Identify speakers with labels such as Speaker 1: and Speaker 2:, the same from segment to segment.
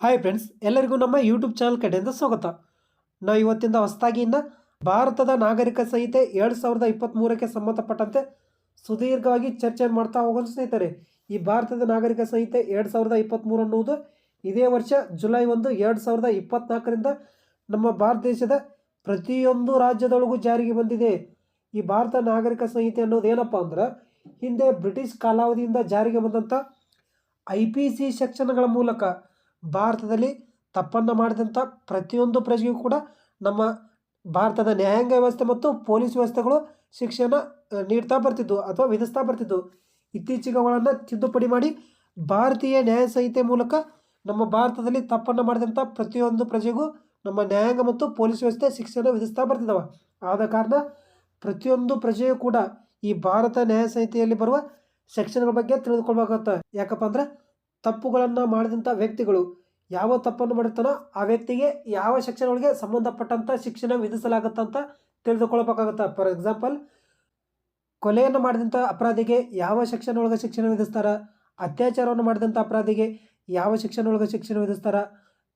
Speaker 1: Hi friends ಎಲ್ಲರಿಗೂ ನಮ್ಮ YouTube channel ಕಡೆಯಿಂದ ಸ್ವಾಗತ. ನಾವು ಇವತ್ತಿಂದ ಹೊಸದಾಗಿ ಇನ್ನು ಭಾರತದ ನಾಗರಿಕ ಸಂಹಿತೆ ಎರಡು ಸಾವಿರದ ಇಪ್ಪತ್ತ್ಮೂರಕ್ಕೆ ಸಂಬಂಧಪಟ್ಟಂತೆ ಸುದೀರ್ಘವಾಗಿ ಚರ್ಚೆ ಮಾಡ್ತಾ ಹೋಗೋದು ಸ್ನೇಹಿತರೆ, ಈ ಭಾರತದ ನಾಗರಿಕ ಸಂಹಿತೆ ಎರಡು ಸಾವಿರದ ಇಪ್ಪತ್ತ್ಮೂರು ಅನ್ನುವುದು ಇದೇ ವರ್ಷ ಜುಲೈ ಒಂದು ಎರಡು ಸಾವಿರದ ಇಪ್ಪತ್ತ್ನಾಲ್ಕರಿಂದ ನಮ್ಮ ಭಾರತ ದೇಶದ ಪ್ರತಿಯೊಂದು ರಾಜ್ಯದೊಳಗೂ ಜಾರಿಗೆ ಬಂದಿದೆ. ಈ ಭಾರತ ನಾಗರಿಕ ಸಂಹಿತೆ ಅನ್ನೋದು ಏನಪ್ಪ ಅಂದ್ರೆ, ಹಿಂದೆ ಬ್ರಿಟಿಷ್ ಕಾಲಾವಧಿಯಿಂದ ಜಾರಿಗೆ ಬಂದಂಥ ಐ ಪಿ ಸಿ ಸೆಕ್ಷನ್ಗಳ ಮೂಲಕ ಭಾರತದಲ್ಲಿ ತಪ್ಪನ್ನು ಮಾಡಿದಂಥ ಪ್ರತಿಯೊಂದು ಪ್ರಜೆಗೂ ಕೂಡ ನಮ್ಮ ಭಾರತದ ನ್ಯಾಯಾಂಗ ವ್ಯವಸ್ಥೆ ಮತ್ತು ಪೊಲೀಸ್ ವ್ಯವಸ್ಥೆಗಳು ಅ, ನೀಡ್ತಾ ಬರ್ತಿದ್ವು ಅಥವಾ ವಿಧಿಸ್ತಾ ಬರ್ತಿದ್ವು. ಇತ್ತೀಚೆಗೆ ಅವುಗಳನ್ನು ತಿದ್ದುಪಡಿ ಮಾಡಿ ಭಾರತೀಯ ನ್ಯಾಯ ಸಂಹಿತೆ ಮೂಲಕ ನಮ್ಮ ಭಾರತದಲ್ಲಿ ತಪ್ಪನ್ನು ಮಾಡಿದಂಥ ಪ್ರತಿಯೊಂದು ಪ್ರಜೆಗೂ ನಮ್ಮ ನ್ಯಾಯಾಂಗ ಮತ್ತು ಪೊಲೀಸ್ ವ್ಯವಸ್ಥೆ ಶಿಕ್ಷೆಯನ್ನು ವಿಧಿಸ್ತಾ ಬರ್ತಿದ್ದಾವೆ ಆದ ಕಾರಣ ಪ್ರತಿಯೊಂದು ಪ್ರಜೆಯೂ ಕೂಡ ಈ ಭಾರತ ನ್ಯಾಯ ಸಂಹಿತೆಯಲ್ಲಿ ಬರುವ ಸೆಕ್ಷನ್ಗಳ ಬಗ್ಗೆ ತಿಳಿದುಕೊಳ್ಬೇಕಾಗತ್ತೆ ಯಾಕಪ್ಪ ಅಂದ್ರೆ ತಪ್ಪುಗಳನ್ನು ಮಾಡಿದಂಥ ವ್ಯಕ್ತಿಗಳು. ಯಾವ ತಪ್ಪನ್ನು ಮಾಡಿರ್ತಾನೋ ಆ ವ್ಯಕ್ತಿಗೆ ಯಾವ ಸೆಕ್ಷನ್ಗಳಿಗೆ ಸಂಬಂಧಪಟ್ಟಂಥ ಶಿಕ್ಷಣ ವಿಧಿಸಲಾಗುತ್ತೆ ಅಂತ ತಿಳಿದುಕೊಳ್ಬೇಕಾಗುತ್ತೆ ಫಾರ್ ಎಕ್ಸಾಂಪಲ್ ಕೊಲೆಯನ್ನು ಮಾಡಿದಂಥ ಅಪರಾಧಿಗೆ ಯಾವ ಸೆಕ್ಷನ್ ಶಿಕ್ಷಣ ವಿಧಿಸ್ತಾರ? ಅತ್ಯಾಚಾರವನ್ನು ಮಾಡಿದಂಥ ಅಪರಾಧಿಗೆ ಯಾವ ಒಳಗೆ ಶಿಕ್ಷಣ ವಿಧಿಸ್ತಾರ?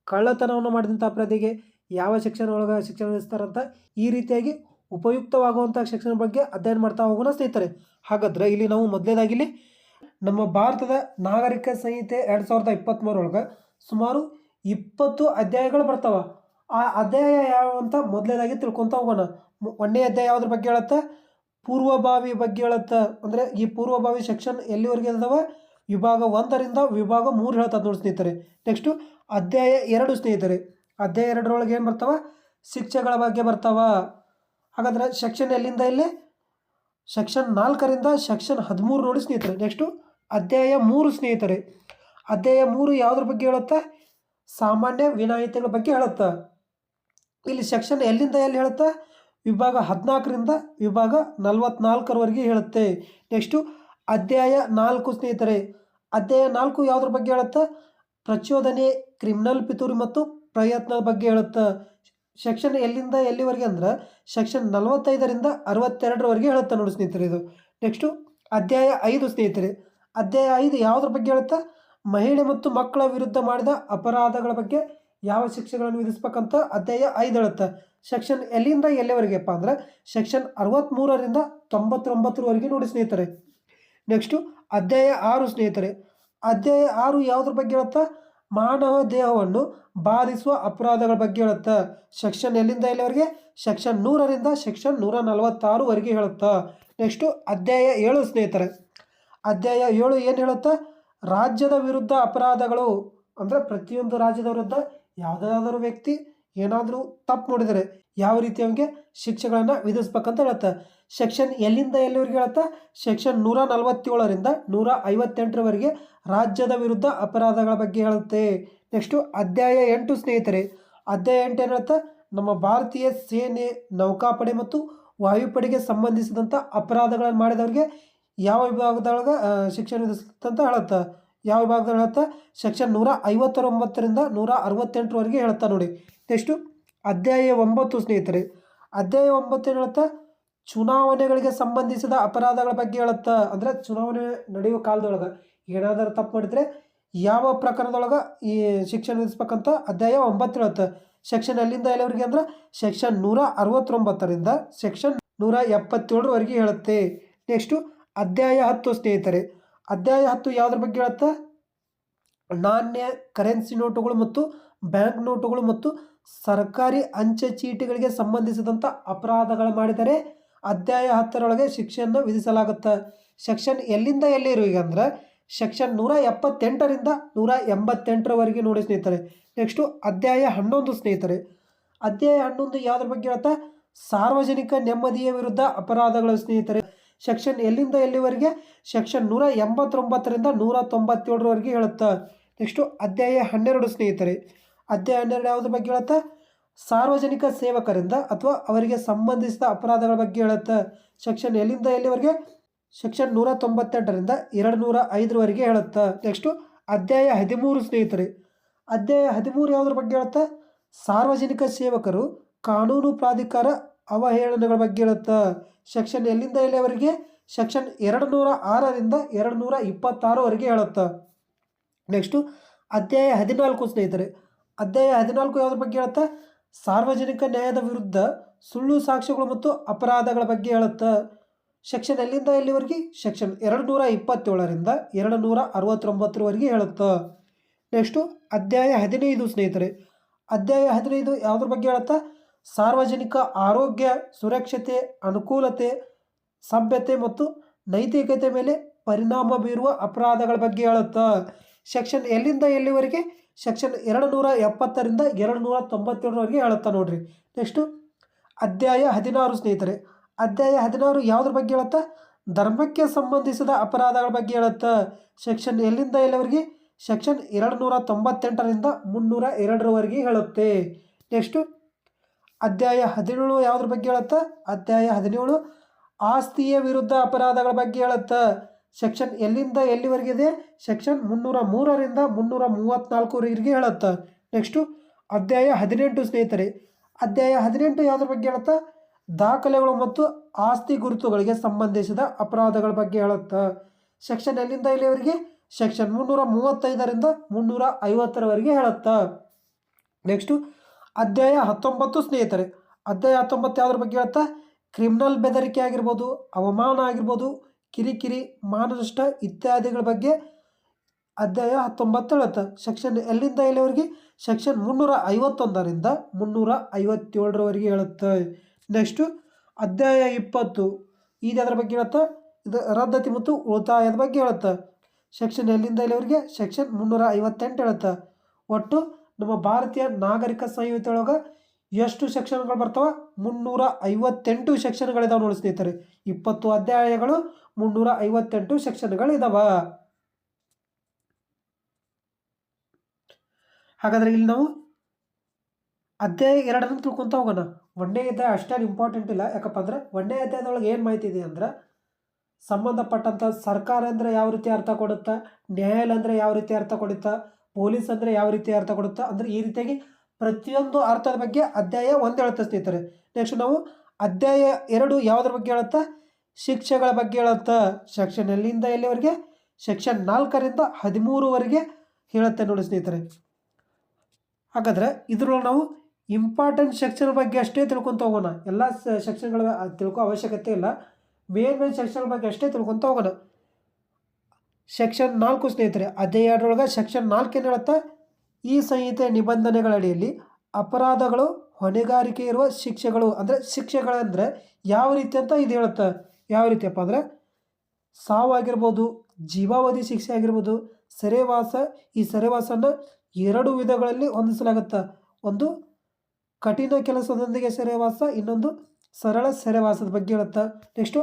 Speaker 1: ಕಳ್ಳತನವನ್ನು ಮಾಡಿದಂಥ ಅಪರಾಧಿಗೆ ಯಾವ ಶಿಕ್ಷಣ ಒಳಗೆ ಶಿಕ್ಷಣ ವಿಧಿಸ್ತಾರಂತ ಈ ರೀತಿಯಾಗಿ ಉಪಯುಕ್ತವಾಗುವಂಥ ಶಿಕ್ಷಣ ಬಗ್ಗೆ ಅಧ್ಯಯನ ಮಾಡ್ತಾ ಹೋಗೋಣ ಸ್ನೇಹಿತರೆ. ಹಾಗಾದ್ರೆ ಇಲ್ಲಿ ನಾವು ಮೊದಲನೇದಾಗಿ ಇಲ್ಲಿ ನಮ್ಮ ಭಾರತದ ನಾಗರಿಕ ಸಂಹಿತೆ ಎರಡು ಸಾವಿರದ ಇಪ್ಪತ್ತ್ಮೂರೊಳಗೆ ಸುಮಾರು ಇಪ್ಪತ್ತು ಅಧ್ಯಾಯಗಳು ಬರ್ತಾವೆ. ಆ ಅಧ್ಯಾಯ ಯಾವ ಅಂತ ಮೊದಲನೇದಾಗಿ ತಿಳ್ಕೊತ ಹೋಗೋಣ. ಒಂದನೇ ಅಧ್ಯಾಯ ಯಾವುದ್ರ ಬಗ್ಗೆ ಹೇಳುತ್ತೆ? ಪೂರ್ವಭಾವಿ ಬಗ್ಗೆ ಹೇಳುತ್ತೆ. ಅಂದರೆ ಈ ಪೂರ್ವಭಾವಿ ಸೆಕ್ಷನ್ ಎಲ್ಲಿವರೆಗೆ ಇದಾವೆ ವಿಭಾಗ ಒಂದರಿಂದ ವಿಭಾಗ ಮೂರು ಹೇಳ್ತದೆ ನೋಡಿ ಸ್ನೇಹಿತರೆ. ನೆಕ್ಸ್ಟು ಅಧ್ಯಾಯ ಎರಡು ಸ್ನೇಹಿತರೆ. ಅಧ್ಯಾಯ ಎರಡರೊಳಗೆ ಏನು ಬರ್ತಾವೆ? ಶಿಕ್ಷೆಗಳ ಬಗ್ಗೆ ಬರ್ತಾವ. ಹಾಗಾದ್ರೆ ಸೆಕ್ಷನ್ ಎಲ್ಲಿಂದ ಇಲ್ಲಿ? ಸೆಕ್ಷನ್ ನಾಲ್ಕರಿಂದ ಸೆಕ್ಷನ್ ಹದಿಮೂರು ನೋಡಿ ಸ್ನೇಹಿತರೆ. ನೆಕ್ಸ್ಟು ಅಧ್ಯಾಯ ಮೂರು ಸ್ನೇಹಿತರೆ, ಅಧ್ಯಾಯ ಮೂರು ಯಾವುದ್ರ ಬಗ್ಗೆ ಹೇಳುತ್ತಾ? ಸಾಮಾನ್ಯ ವಿನಾಯಿತಿಗಳ ಬಗ್ಗೆ ಹೇಳುತ್ತಾ? ಇಲ್ಲಿ ಸೆಕ್ಷನ್ ಎಲ್ಲಿಂದ ಎಲ್ಲಿ ಹೇಳುತ್ತಾ? ವಿಭಾಗ ಹದಿನಾಲ್ಕರಿಂದ ವಿಭಾಗ ನಲವತ್ನಾಲ್ಕರವರೆಗೆ ಹೇಳುತ್ತೆ. ನೆಕ್ಸ್ಟು ಅಧ್ಯಾಯ ನಾಲ್ಕು ಸ್ನೇಹಿತರೆ, ಅಧ್ಯಾಯ ನಾಲ್ಕು ಯಾವುದ್ರ ಬಗ್ಗೆ ಹೇಳುತ್ತಾ? ಪ್ರಚೋದನೆ, ಕ್ರಿಮಿನಲ್ ಪಿತೂರಿ ಮತ್ತು ಪ್ರಯತ್ನದ ಬಗ್ಗೆ ಹೇಳುತ್ತಾ? ಸೆಕ್ಷನ್ ಎಲ್ಲಿಂದ ಎಲ್ಲಿವರೆಗೆ ಅಂದ್ರೆ ಸೆಕ್ಷನ್ ನಲವತ್ತೈದರಿಂದ ಅರವತ್ತೆರಡರವರೆಗೆ ಹೇಳುತ್ತೆ ನೋಡಿ ಸ್ನೇಹಿತರೆ ಇದು. ನೆಕ್ಸ್ಟು ಅಧ್ಯಾಯ ಐದು ಸ್ನೇಹಿತರೆ ಅಧ್ಯಾಯ ಐದು ಯಾವುದ್ರ ಬಗ್ಗೆ ಹೇಳುತ್ತಾ? ಮಹಿಳೆ ಮತ್ತು ಮಕ್ಕಳ ವಿರುದ್ಧ ಮಾಡಿದ ಅಪರಾಧಗಳ ಬಗ್ಗೆ ಯಾವ ಶಿಕ್ಷೆಗಳನ್ನು ವಿಧಿಸ್ಬೇಕಂತ ಅಧ್ಯಾಯ ಐದು ಹೇಳುತ್ತೆ? ಸೆಕ್ಷನ್ ಎಲ್ಲಿಂದ ಎಲ್ಲಿವರೆಗೆಪ್ಪ ಅಂದ್ರೆ ಸೆಕ್ಷನ್ ಅರವತ್ತ್ಮೂರರಿಂದ ತೊಂಬತ್ತೊಂಬತ್ತರವರೆಗೆ ನೋಡಿ ಸ್ನೇಹಿತರೆ. ನೆಕ್ಸ್ಟು ಅಧ್ಯಾಯ ಆರು ಸ್ನೇಹಿತರೆ. ಅಧ್ಯಾಯ ಆರು ಯಾವುದ್ರ ಬಗ್ಗೆ ಹೇಳುತ್ತಾ? ಮಾನವ ದೇಹವನ್ನು ಬಾಧಿಸುವ ಅಪರಾಧಗಳ ಬಗ್ಗೆ ಹೇಳುತ್ತಾ? ಸೆಕ್ಷನ್ ಎಲ್ಲಿಂದ ಎಲ್ಲಿವರೆಗೆ? ಸೆಕ್ಷನ್ ನೂರರಿಂದ ಸೆಕ್ಷನ್ ನೂರ ನಲವತ್ತಾರುವರೆಗೆ ಹೇಳುತ್ತಾ? ನೆಕ್ಸ್ಟು ಅಧ್ಯಾಯ ಏಳು ಸ್ನೇಹಿತರೆ. ಅಧ್ಯಾಯ ಏಳು ಏನು ಹೇಳುತ್ತೆ? ರಾಜ್ಯದ ವಿರುದ್ಧ ಅಪರಾಧಗಳು, ಅಂದರೆ ಪ್ರತಿಯೊಂದು ರಾಜ್ಯದ ವಿರುದ್ಧ ಯಾವುದಾದರೂ ವ್ಯಕ್ತಿ ಏನಾದರೂ ತಪ್ಪು ಮಾಡಿದರೆ ಯಾವ ರೀತಿ ಅವನಿಗೆ ಶಿಕ್ಷೆಗಳನ್ನು ವಿಧಿಸ್ಬೇಕಂತ ಹೇಳುತ್ತೆ. ಸೆಕ್ಷನ್ ಎಲ್ಲಿಂದ ಎಲ್ಲಿವರೆಗೆ ಹೇಳುತ್ತಾ? ಸೆಕ್ಷನ್ ನೂರ ನಲವತ್ತೇಳರಿಂದ ನೂರ ಐವತ್ತೆಂಟರವರೆಗೆ ರಾಜ್ಯದ ವಿರುದ್ಧ ಅಪರಾಧಗಳ ಬಗ್ಗೆ ಹೇಳುತ್ತೆ. ನೆಕ್ಸ್ಟು ಅಧ್ಯಾಯ ಎಂಟು ಸ್ನೇಹಿತರೆ, ಅಧ್ಯಾಯ ಎಂಟು ಏನು ಹೇಳುತ್ತಾ? ನಮ್ಮ ಭಾರತೀಯ ಸೇನೆ, ನೌಕಾಪಡೆ ಮತ್ತು ವಾಯುಪಡೆಗೆ ಸಂಬಂಧಿಸಿದಂಥ ಅಪರಾಧಗಳನ್ನು ಮಾಡಿದವರಿಗೆ ಯಾವ ವಿಭಾಗದೊಳಗೆ ಶಿಕ್ಷಣ ವಿಧಿಸ್ತಂತ ಹೇಳುತ್ತೆ? ಯಾವ ವಿಭಾಗದಲ್ಲಿ ಹೇಳುತ್ತೆ? ಸೆಕ್ಷನ್ ನೂರ ಐವತ್ತೊಂಬತ್ತರಿಂದ ನೂರ ಅರವತ್ತೆಂಟರವರೆಗೆ ಹೇಳುತ್ತಾ ನೋಡಿ. ನೆಕ್ಸ್ಟು, ಅಧ್ಯಾಯ ಒಂಬತ್ತು ಸ್ನೇಹಿತರೆ. ಅಧ್ಯಾಯ ಒಂಬತ್ತು ಏನು ಹೇಳುತ್ತೆ? ಚುನಾವಣೆಗಳಿಗೆ ಸಂಬಂಧಿಸಿದ ಅಪರಾಧಗಳ ಬಗ್ಗೆ ಹೇಳುತ್ತೆ. ಅಂದರೆ ಚುನಾವಣೆ ನಡೆಯುವ ಕಾಲದೊಳಗೆ. ಏನಾದರೂ ತಪ್ಪು ಮಾಡಿದರೆ ಯಾವ ಪ್ರಕರಣದೊಳಗೆ ಈ ಶಿಕ್ಷಣ ವಿಧಿಸ್ಬೇಕಂತ ಅಧ್ಯಾಯ ಒಂಬತ್ತು ಹೇಳುತ್ತೆ. ಸೆಕ್ಷನ್ ಅಲ್ಲಿಂದ ಎಲ್ಲವರಿಗೆ ಅಂದ್ರೆ? ಸೆಕ್ಷನ್ ನೂರ ಅರವತ್ತೊಂಬತ್ತರಿಂದ ಸೆಕ್ಷನ್ ನೂರ ಎಪ್ಪತ್ತೇಳರವರೆಗೆ ಹೇಳುತ್ತೆ. ನೆಕ್ಸ್ಟು ಅಧ್ಯಾಯ ಹತ್ತು ಸ್ನೇಹಿತರೆ, ಅಧ್ಯಾಯ ಹತ್ತು ಯಾವುದ್ರ ಬಗ್ಗೆ ಹೇಳುತ್ತಾ? ನಾಣ್ಯ, ಕರೆನ್ಸಿ ನೋಟುಗಳು ಮತ್ತು ಬ್ಯಾಂಕ್ ನೋಟುಗಳು ಮತ್ತು ಸರ್ಕಾರಿ ಅಂಚೆ ಚೀಟಿಗಳಿಗೆ ಸಂಬಂಧಿಸಿದಂಥ ಅಪರಾಧಗಳು ಮಾಡಿದರೆ ಅಧ್ಯಾಯ ಹತ್ತರೊಳಗೆ ಶಿಕ್ಷೆಯನ್ನು ವಿಧಿಸಲಾಗುತ್ತೆ. ಸೆಕ್ಷನ್ ಎಲ್ಲಿಂದ ಎಲ್ಲಿ ಈಗ ಅಂದ್ರೆ, ಸೆಕ್ಷನ್ ನೂರ ಎಪ್ಪತ್ತೆಂಟರಿಂದ ನೂರ ಎಂಬತ್ತೆಂಟರವರೆಗೆ ನೋಡಿ ಸ್ನೇಹಿತರೆ. ನೆಕ್ಸ್ಟು ಅಧ್ಯಾಯ ಹನ್ನೊಂದು ಸ್ನೇಹಿತರೆ. ಅಧ್ಯಾಯ ಹನ್ನೊಂದು ಯಾವುದ್ರ ಬಗ್ಗೆ ಹೇಳುತ್ತಾ? ಸಾರ್ವಜನಿಕ ನೆಮ್ಮದಿಯ ವಿರುದ್ಧ ಅಪರಾಧಗಳು ಸ್ನೇಹಿತರೆ. ಸೆಕ್ಷನ್ ಎಲ್ಲಿಂದ ಎಲ್ಲಿವರೆಗೆ? ಸೆಕ್ಷನ್ ನೂರ ಎಂಬತ್ತೊಂಬತ್ತರಿಂದ ನೂರ ತೊಂಬತ್ತೇಳರವರೆಗೆ ಹೇಳುತ್ತಾ. ನೆಕ್ಸ್ಟು ಅಧ್ಯಾಯ ಹನ್ನೆರಡು ಸ್ನೇಹಿತರೆ, ಅಧ್ಯಾಯ ಹನ್ನೆರಡು ಯಾವುದ್ರ ಬಗ್ಗೆ ಹೇಳುತ್ತಾ? ಸಾರ್ವಜನಿಕ ಸೇವಕರಿಂದ ಅಥವಾ ಅವರಿಗೆ ಸಂಬಂಧಿಸಿದ ಅಪರಾಧಗಳ ಬಗ್ಗೆ ಹೇಳುತ್ತೆ. ಸೆಕ್ಷನ್ ಎಲ್ಲಿಂದ ಎಲ್ಲಿವರೆಗೆ? ಸೆಕ್ಷನ್ ನೂರ ತೊಂಬತ್ತೆಂಟರಿಂದ ಎರಡು ನೂರ ಐದರವರೆಗೆ ಹೇಳುತ್ತೆ. ನೆಕ್ಸ್ಟು ಅಧ್ಯಾಯ ಹದಿಮೂರು ಸ್ನೇಹಿತರೆ, ಅಧ್ಯಾಯ ಹದಿಮೂರು ಯಾವುದ್ರ ಬಗ್ಗೆ ಹೇಳುತ್ತಾ? ಸಾರ್ವಜನಿಕ ಸೇವಕರು ಕಾನೂನು ಪ್ರಾಧಿಕಾರ ಅವಹೇಳನಗಳ ಬಗ್ಗೆ ಹೇಳುತ್ತಾ, ಸೆಕ್ಷನ್ ಎಲ್ಲಿಂದ ಎಲ್ಲಿವರೆಗೆ ಸೆಕ್ಷನ್ ಎರಡು ನೂರ ಆರರಿಂದ ಎರಡು ನೂರ ಇಪ್ಪತ್ತಾರವರೆಗೆ ಹೇಳುತ್ತಾ. ನೆಕ್ಸ್ಟು ಅಧ್ಯಾಯ ಹದಿನಾಲ್ಕು ಸ್ನೇಹಿತರೆ. ಅಧ್ಯಾಯ ಹದಿನಾಲ್ಕು ಯಾವುದ್ರ ಬಗ್ಗೆ ಹೇಳುತ್ತಾ? ಸಾರ್ವಜನಿಕ ನ್ಯಾಯದ ವಿರುದ್ಧ ಸುಳ್ಳು ಸಾಕ್ಷ್ಯಗಳು ಮತ್ತು ಅಪರಾಧಗಳ ಬಗ್ಗೆ ಹೇಳುತ್ತಾ. ಸೆಕ್ಷನ್ ಎಲ್ಲಿಂದ ಎಲ್ಲಿವರೆಗೆ ಸೆಕ್ಷನ್ ಎರಡು ನೂರ ಇಪ್ಪತ್ತೇಳರಿಂದ ಎರಡು ನೂರ ಅರವತ್ತೊಂಬತ್ತರವರೆಗೆ ಹೇಳುತ್ತಾ. ನೆಕ್ಸ್ಟು ಅಧ್ಯಾಯ ಹದಿನೈದು ಸ್ನೇಹಿತರೆ. ಅಧ್ಯಾಯ ಹದಿನೈದು ಯಾವುದ್ರ ಬಗ್ಗೆ ಹೇಳುತ್ತಾ? ಸಾರ್ವಜನಿಕ ಆರೋಗ್ಯ, ಸುರಕ್ಷತೆ, ಅನುಕೂಲತೆ, ಸಭ್ಯತೆ ಮತ್ತು ನೈತಿಕತೆ ಮೇಲೆ ಪರಿಣಾಮ ಬೀರುವ ಅಪರಾಧಗಳ ಬಗ್ಗೆ ಹೇಳುತ್ತಾ, ಸೆಕ್ಷನ್ ಎಲ್ಲಿಂದ ಎಲ್ಲಿವರೆಗೆ? ಸೆಕ್ಷನ್ ಎರಡು ನೂರ ಎಪ್ಪತ್ತರಿಂದ ಎರಡು ನೂರ ತೊಂಬತ್ತೇಳರವರೆಗೆ ಹೇಳುತ್ತಾ ನೋಡ್ರಿ. ನೆಕ್ಸ್ಟು, ಅಧ್ಯಾಯ ಹದಿನಾರು ಸ್ನೇಹಿತರೆ. ಅಧ್ಯಾಯ ಹದಿನಾರು ಯಾವುದ್ರ ಬಗ್ಗೆ ಹೇಳುತ್ತಾ? ಧರ್ಮಕ್ಕೆ ಸಂಬಂಧಿಸಿದ ಅಪರಾಧಗಳ ಬಗ್ಗೆ ಹೇಳುತ್ತಾ, ಸೆಕ್ಷನ್ ಎಲ್ಲಿಂದ ಎಲ್ಲಿವರೆಗೆ? ಸೆಕ್ಷನ್ ಎರಡು ನೂರ ತೊಂಬತ್ತೆಂಟರಿಂದ ಮುನ್ನೂರ ಎರಡರವರೆಗೆ ಹೇಳುತ್ತೆ. ನೆಕ್ಸ್ಟು ಅಧ್ಯಾಯ ಹದಿನೇಳು ಯಾವುದ್ರ ಬಗ್ಗೆ ಹೇಳುತ್ತಾ? ಅಧ್ಯಾಯ ಹದಿನೇಳು, ಆಸ್ತಿಯ ವಿರುದ್ಧ ಅಪರಾಧಗಳ ಬಗ್ಗೆ ಹೇಳುತ್ತಾ. ಸೆಕ್ಷನ್ ಎಲ್ಲಿಂದ ಎಲ್ಲಿವರೆಗಿದೆ ಸೆಕ್ಷನ್ ಮುನ್ನೂರ ಮೂರರಿಂದ ಮುನ್ನೂರ ಮೂವತ್ತ್ನಾಲ್ಕುವರೆಗೆ ಹೇಳುತ್ತಾ. ನೆಕ್ಸ್ಟು ಅಧ್ಯಾಯ ಹದಿನೆಂಟು ಸ್ನೇಹಿತರೆ, ಅಧ್ಯಾಯ ಹದಿನೆಂಟು ಯಾವುದ್ರ ಬಗ್ಗೆ ಹೇಳುತ್ತಾ? ದಾಖಲೆಗಳು ಮತ್ತು ಆಸ್ತಿ ಗುರುತುಗಳಿಗೆ ಸಂಬಂಧಿಸಿದ ಅಪರಾಧಗಳ ಬಗ್ಗೆ ಹೇಳುತ್ತಾ. ಸೆಕ್ಷನ್ ಎಲ್ಲಿಂದ ಎಲ್ಲಿವರೆಗೆ? ಸೆಕ್ಷನ್ ಮುನ್ನೂರ ಮೂವತ್ತೈದರಿಂದ ಮುನ್ನೂರ ಐವತ್ತರವರೆಗೆ ಹೇಳುತ್ತಾ. ನೆಕ್ಸ್ಟು ಅಧ್ಯಾಯ ಹತ್ತೊಂಬತ್ತು ಸ್ನೇಹಿತರೆ, ಅಧ್ಯಾಯ ಹತ್ತೊಂಬತ್ತು ಯಾವುದ್ರ ಬಗ್ಗೆ ಹೇಳ್ತಾ? ಕ್ರಿಮಿನಲ್ ಬೆದರಿಕೆ ಆಗಿರ್ಬೋದು, ಅವಮಾನ ಆಗಿರ್ಬೋದು, ಕಿರಿಕಿರಿ ಮಾನನಷ್ಟ ಇತ್ಯಾದಿಗಳ ಬಗ್ಗೆ ಅಧ್ಯಾಯ ಹತ್ತೊಂಬತ್ತು ಹೇಳುತ್ತೆ ಸೆಕ್ಷನ್ ಎಲ್ಲಿಂದ ಎಲ್ಲಿವರೆಗೆ? ಸೆಕ್ಷನ್ ಮುನ್ನೂರ ಐವತ್ತೊಂದರಿಂದ ಮುನ್ನೂರ ಐವತ್ತೇಳರವರೆಗೆ ಹೇಳುತ್ತೆ. ನೆಕ್ಸ್ಟು ಅಧ್ಯಾಯ ಇಪ್ಪತ್ತು. ಇದು ಅದರ ಬಗ್ಗೆ ಹೇಳುತ್ತಾ ಇದು ರದ್ದತಿ ಮತ್ತು ಉಳಿತಾಯದ ಬಗ್ಗೆ ಹೇಳುತ್ತೆ ಸೆಕ್ಷನ್ ಎಲ್ಲಿಂದ ಎಲ್ಲಿವರೆಗೆ? ಸೆಕ್ಷನ್ ಮುನ್ನೂರ ಐವತ್ತೆಂಟು ಹೇಳುತ್ತೆ ಒಟ್ಟು ನಮ್ಮ ಭಾರತೀಯ ನಾಗರಿಕ ಸಂಹಿತೆಯೊಳಗೆ ಎಷ್ಟು ಸೆಕ್ಷನ್ಗಳು ಬರ್ತವೆ? ಮುನ್ನೂರ ಐವತ್ತೆಂಟು ಸೆಕ್ಷನ್ಗಳಿದಾವೆ ನೋಡಿ ಸ್ನೇಹಿತರೆ. ಇಪ್ಪತ್ತು ಅಧ್ಯಾಯಗಳು ಮುನ್ನೂರ ಐವತ್ತೆಂಟು ಸೆಕ್ಷನ್ಗಳು ಇದಾವ. ಹಾಗಾದ್ರೆ ಇಲ್ಲಿ ನಾವು ಅಧ್ಯಾಯ ಎರಡನ್ನು ತಿಳ್ಕೊತ ಹೋಗೋಣ. ಒಂದೇ ಅಧ್ಯಾಯ ಅಷ್ಟೇ ಇಂಪಾರ್ಟೆಂಟ್ ಇಲ್ಲ. ಯಾಕಪ್ಪ ಅಂದ್ರೆ ಒಂದೇ ಅಧ್ಯಾಯದೊಳಗೆ ಏನು ಮಾಹಿತಿ ಇದೆ ಅಂದ್ರೆ ಸಂಬಂಧಪಟ್ಟಂಥ ಸರ್ಕಾರ ಅಂದರೆ ಯಾವ ರೀತಿ ಅರ್ಥ ಕೊಡುತ್ತಾ, ನ್ಯಾಯಾಲಯ ಅಂದರೆ ಯಾವ ರೀತಿ ಅರ್ಥ ಕೊಡುತ್ತಾ ಪೊಲೀಸ್ ಅಂದರೆ ಯಾವ ರೀತಿ ಅರ್ಥ ಕೊಡುತ್ತಾ ಅಂದರೆ ಈ ರೀತಿಯಾಗಿ ಪ್ರತಿಯೊಂದು ಅರ್ಥದ ಬಗ್ಗೆ ಅಧ್ಯಾಯ ಒಂದು ಹೇಳುತ್ತೆ ಸ್ನೇಹಿತರೆ. ನೆಕ್ಸ್ಟ್ ನಾವು ಅಧ್ಯಾಯ ಎರಡು ಯಾವುದ್ರ ಬಗ್ಗೆ ಹೇಳುತ್ತಾ? ಶಿಕ್ಷೆಗಳ ಬಗ್ಗೆ ಹೇಳುತ್ತಾ. ಸೆಕ್ಷನ್ ಎಲ್ಲಿಂದ ಎಲ್ಲಿವರೆಗೆ? ಸೆಕ್ಷನ್ ನಾಲ್ಕರಿಂದ ಹದಿಮೂರುವರೆಗೆ ಹೇಳುತ್ತೆ ನೋಡಿ ಸ್ನೇಹಿತರೆ. ಹಾಗಾದರೆ ಇದ್ರೊಳಗೆ ನಾವು ಇಂಪಾರ್ಟೆಂಟ್ ಸೆಕ್ಷನ್ ಬಗ್ಗೆ ಅಷ್ಟೇ ತಿಳ್ಕೊತ ಹೋಗೋಣ. ಎಲ್ಲ ಸೆಕ್ಷನ್ಗಳ ತಿಳ್ಕೊ ಅವಶ್ಯಕತೆ ಇಲ್ಲ. ಮೇನ್ ಮೇನ್ ಸೆಕ್ಷನ್ ಬಗ್ಗೆ ಅಷ್ಟೇ ತಿಳ್ಕೊತ ಹೋಗೋಣ. ಸೆಕ್ಷನ್ ನಾಲ್ಕು ಸ್ನೇಹಿತರೆ ಅಧ್ಯಾಯ ಎರಡರೊಳಗೆ ಸೆಕ್ಷನ್ ನಾಲ್ಕು ಏನು ಹೇಳುತ್ತೆ? ಈ ಸಂಹಿತೆ ನಿಬಂಧನೆಗಳ ಅಡಿಯಲ್ಲಿ ಅಪರಾಧಗಳು, ಹೊಣೆಗಾರಿಕೆ ಇರುವ ಶಿಕ್ಷೆಗಳು, ಅಂದರೆ ಶಿಕ್ಷೆಗಳಂದರೆ ಯಾವ ರೀತಿ ಅಂತ ಇದು ಹೇಳುತ್ತೆ. ಯಾವ ರೀತಿಯಪ್ಪ ಅಂದರೆ ಸಾವಾಗಿರ್ಬೋದು, ಜೀವಾವಧಿ ಶಿಕ್ಷೆ ಆಗಿರ್ಬೋದು, ಸೆರೆವಾಸ, ಈ ಸೆರೆವಾಸನ ಎರಡು ವಿಧಗಳಲ್ಲಿ ಹೊಂದಿಸಲಾಗುತ್ತೆ. ಒಂದು ಕಠಿಣ ಕೆಲಸದೊಂದಿಗೆ ಸೆರೆವಾಸ, ಇನ್ನೊಂದು ಸರಳ ಸೆರೆವಾಸದ ಬಗ್ಗೆ ಹೇಳುತ್ತೆ. ನೆಕ್ಸ್ಟು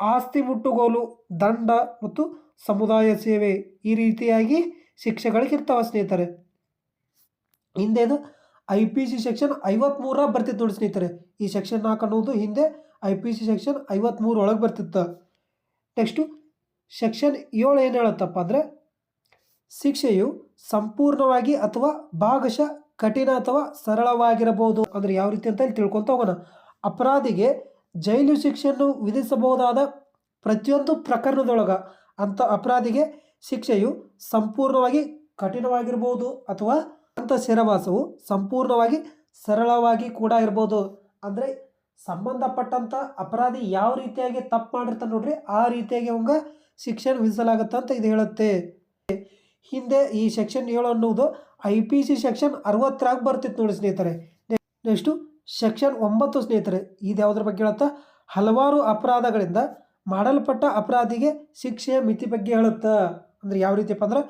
Speaker 1: ಆಸ್ತಿ ಮುಟ್ಟುಗೋಲು, ದಂಡ ಮತ್ತು ಸಮುದಾಯ ಸೇವೆ ಈ ರೀತಿಯಾಗಿ ಶಿಕ್ಷೆಗಳಿಗಿರ್ತಾವೆ ಸ್ನೇಹಿತರೆ. ಹಿಂದೇನು ಐ ಪಿ ಸಿ ಸೆಕ್ಷನ್ ಐವತ್ತ್ಮೂರ ಬರ್ತಿತ್ತು ನೋಡಿ ಸ್ನೇಹಿತರೆ. ಈ ಸೆಕ್ಷನ್ ನಾಲ್ಕು ಅನ್ನೋದು ಹಿಂದೆ ಐ ಪಿ ಸಿ ಸೆಕ್ಷನ್ ಐವತ್ತ್ಮೂರು ಒಳಗೆ ಬರ್ತಿತ್ತು. ನೆಕ್ಸ್ಟು ಸೆಕ್ಷನ್ ಏಳು ಏನು ಹೇಳುತ್ತಪ್ಪ ಅಂದರೆ, ಶಿಕ್ಷೆಯು ಸಂಪೂರ್ಣವಾಗಿ ಅಥವಾ ಭಾಗಶಃ ಕಠಿಣ ಅಥವಾ ಸರಳವಾಗಿರಬಹುದು. ಅಂದರೆ ಯಾವ ರೀತಿ ಅಂತ ಹೇಳಿ ತಿಳ್ಕೊತ ಹೋಗೋಣ. ಅಪರಾಧಿಗೆ ಜೈಲು ಶಿಕ್ಷೆಯನ್ನು ವಿಧಿಸಬಹುದಾದ ಪ್ರತಿಯೊಂದು ಪ್ರಕರಣದೊಳಗ ಅಂಥ ಅಪರಾಧಿಗೆ ಶಿಕ್ಷೆಯು ಸಂಪೂರ್ಣವಾಗಿ ಕಠಿಣವಾಗಿರ್ಬೋದು ಅಥವಾ ಅಂಥ ಶಿರವಾಸವು ಸಂಪೂರ್ಣವಾಗಿ ಸರಳವಾಗಿ ಕೂಡ ಇರ್ಬೋದು. ಅಂದರೆ ಸಂಬಂಧಪಟ್ಟಂಥ ಅಪರಾಧಿ ಯಾವ ರೀತಿಯಾಗಿ ತಪ್ಪು ಮಾಡಿರ್ತಾನೆ ನೋಡ್ರಿ, ಆ ರೀತಿಯಾಗಿ ಅವಂಗ ಶಿಕ್ಷೆ ವಿಧಿಸಲಾಗುತ್ತೆ ಅಂತ ಇದು ಹೇಳುತ್ತೆ. ಹಿಂದೆ ಈ ಸೆಕ್ಷನ್ ಏಳು ಅನ್ನುವುದು ಐ ಪಿ ಸಿ ಸೆಕ್ಷನ್ ಅರವತ್ತರಾಗ ಬರ್ತಿತ್ತು ನೋಡಿ ಸ್ನೇಹಿತರೆ. ನೆಕ್ಸ್ಟು ಸೆಕ್ಷನ್ ಒಂಬತ್ತು ಸ್ನೇಹಿತರೆ, ಇದು ಯಾವುದ್ರ ಬಗ್ಗೆ ಹೇಳುತ್ತಾ? ಹಲವಾರು ಅಪರಾಧಗಳಿಂದ ಮಾಡಲ್ಪಟ್ಟ ಅಪರಾಧಿಗೆ ಶಿಕ್ಷೆಯ ಮಿತಿ ಬಗ್ಗೆ ಹೇಳುತ್ತಾ? ಅಂದರೆ ಯಾವ ರೀತಿಯಪ್ಪ ಅಂದ್ರೆ,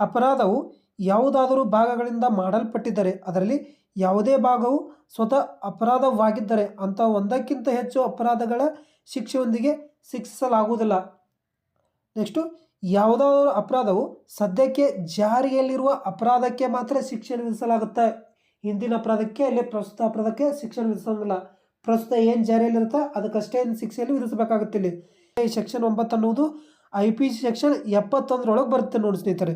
Speaker 1: ಅಪರಾಧವು ಯಾವುದಾದರೂ ಭಾಗಗಳಿಂದ ಮಾಡಲ್ಪಟ್ಟಿದ್ದರೆ, ಅದರಲ್ಲಿ ಯಾವುದೇ ಭಾಗವು ಸ್ವತಃ ಅಪರಾಧವಾಗಿದ್ದರೆ ಅಂಥ ಒಂದಕ್ಕಿಂತ ಹೆಚ್ಚು ಅಪರಾಧಗಳ ಶಿಕ್ಷೆಯೊಂದಿಗೆ ಶಿಕ್ಷಿಸಲಾಗುವುದಿಲ್ಲ. ನೆಕ್ಸ್ಟು, ಯಾವುದಾದರೂ ಅಪರಾಧವು ಸದ್ಯಕ್ಕೆ ಜಾರಿಯಲ್ಲಿರುವ ಅಪರಾಧಕ್ಕೆ ಮಾತ್ರ ಶಿಕ್ಷೆ ವಿಧಿಸಲಾಗುತ್ತೆ. ಹಿಂದಿನ ಅಪರಾಧಕ್ಕೆ, ಅಲ್ಲಿ ಪ್ರಸ್ತುತ ಅಪರಾಧಕ್ಕೆ ಶಿಕ್ಷೆ ವಿಧಿಸೋಂಗಿಲ್ಲ. ಪ್ರಸ್ತುತ ಏನು ಜಾರಿಯಲ್ಲಿರುತ್ತೆ ಅದಕ್ಕಷ್ಟೇ ಶಿಕ್ಷೆಯಲ್ಲಿ ವಿಧಿಸಬೇಕಾಗುತ್ತೆ ಇಲ್ಲಿ ಈ ಸೆಕ್ಷನ್ ಒಂಬತ್ತು ಅನ್ನುವುದು ಐ ಪಿ ಸಿ ಸೆಕ್ಷನ್ ಎಪ್ಪತ್ತೊಂದರೊಳಗೆ ಬರುತ್ತೆ ನೋಡಿ ಸ್ನೇಹಿತರೆ.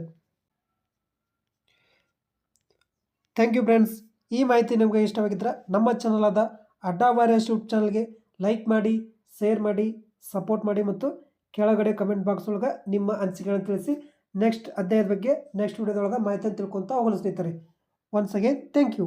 Speaker 1: ಥ್ಯಾಂಕ್ ಯು ಫ್ರೆಂಡ್ಸ್ ಈ ಮಾಹಿತಿ ನಿಮಗೆ ಇಷ್ಟವಾಗಿದ್ದರೆ ನಮ್ಮ ಚಾನಲ್ ಆದ ಅಡ್ಡಾ ವಾರಿಯರ್ಸ್ ಯೂಟ್ಯೂಬ್ ಚಾನಲ್ಗೆ ಲೈಕ್ ಮಾಡಿ ಶೇರ್ ಮಾಡಿ ಸಪೋರ್ಟ್ ಮಾಡಿ ಮತ್ತು ಕೆಳಗಡೆ ಕಮೆಂಟ್ ಬಾಕ್ಸ್ ಒಳಗೆ ನಿಮ್ಮ ಅನಿಸಿಕೆಗಳನ್ನು ತಿಳಿಸಿ ನೆಕ್ಸ್ಟ್ ಅಧ್ಯಾಯದ ಬಗ್ಗೆ ನೆಕ್ಸ್ಟ್ ವಿಡಿಯೋದೊಳಗೆ ಮಾಹಿತಿಯನ್ನು ತಿಳ್ಕೊತಾ ಹೋಗಲು ಸ್ನೇಹಿತರೆ. Once again thank you